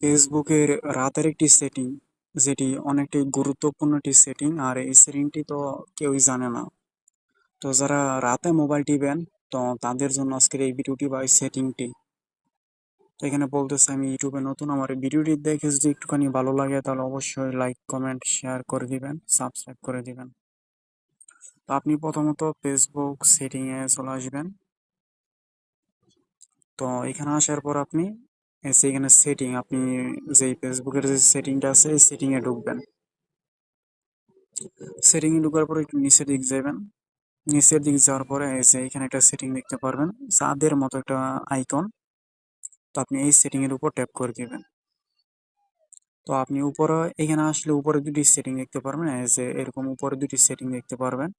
ফেসবুকের রাতের একটি সেটিং যেটি অনেকটাই গুরুত্বপূর্ণ একটি সেটিং আর এই সেটিংটি তো কেউই জানে না। তো যারা রাতে মোবাইল টিপেন, তো তাদের জন্য আজকের এই ভিডিওটি বা এই সেটিংটি তো এখানে বলতেছে, আমি ইউটিউবে নতুন, আমার ভিডিওটি দেখে যদি একটুখানি ভালো লাগে, তাহলে অবশ্যই লাইক কমেন্ট শেয়ার করে দিবেন সাবস্ক্রাইব করে দিবেন। তো আপনি প্রথমত ফেসবুক সেটিংয়ে চলে আসবেন। তো এখানে আসার পর আপনি এখানে সেটিং আপনি যে ফেসবুকের যে সেটিংটা আছে, এই সেটিংয়ে ঢুকবেন। সেটিংয়ে ঢুকার পরে একটু নিচের দিক যাবেন। নিচের দিক যাওয়ার পরে এই যে এখানে একটা সেটিং দেখতে পারবেন, চাঁদের মতো একটা আইকন তো আপনি এই সেটিং এর উপর ট্যাপ করে দিবেন। তো আপনি উপরে, এখানে আসলে উপরে দুটি সেটিং দেখতে পারবেন যে এরকম উপরে দুটি সেটিং দেখতে পারবেন।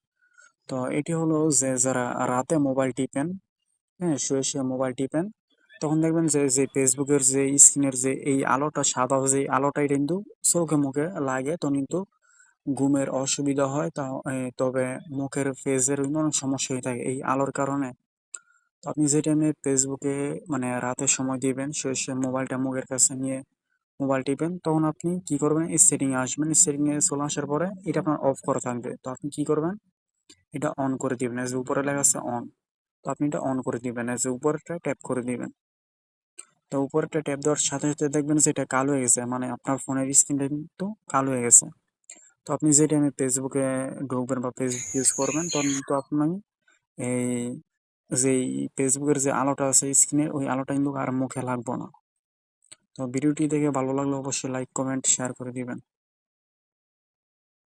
তো এটি হলো যে যারা রাতে মোবাইল টিপেন হ্যাঁ শুয়ে শুয়ে মোবাইল টিপেন তখন দেখবেন যে যে ফেসবুকের যে স্ক্রিনের যে এই আলোটা সাদা, যে আলোটা এটা কিন্তু চোখে মুখে লাগে। তো কিন্তু ঘুমের অসুবিধা হয়। তা তবে মুখের ফেজের অনেক সমস্যা হয়ে থাকে এই আলোর কারণে। তো আপনি যে টাইমে ফেসবুকে মানে রাতের সময় দিবেন শুয়ে শুয়ে মোবাইলটা মুখের কাছে নিয়ে মোবাইল টিপেন, তখন আপনি কি করবেন? এই সেটিং এ আসবেন। এই সেটিং এ চলে আসার পরে এটা আপনার অফ করা থাকবে। তো আপনি কি করবেন? এটা অন করে দিবেন। যে উপরে লেখা আছে অন তো আপনি এটা অন করে দিবেন। যে উপরটা ট্যাপ করে দিবেন। তো উপরটা ট্যাপ দেওয়ার সাথে সাথে দেখবেন যে এটা কালো হয়ে গেছে মানে আপনার ফোনের স্ক্রিনটা কিন্তু কালো হয়ে গেছে। তো আপনি যে টাইমে ফেসবুকে ঢুকবেন বা ফেসবুক ইউজ করবেন, তখন কিন্তু আপনি এই যেই ফেসবুকের যে আলোটা আছে স্ক্রিনে ওই আলোটা কিন্তু আর মুখে লাগবো না। তো ভিডিওটি দেখে ভালো লাগলে অবশ্যই লাইক কমেন্ট শেয়ার করে দিবেন।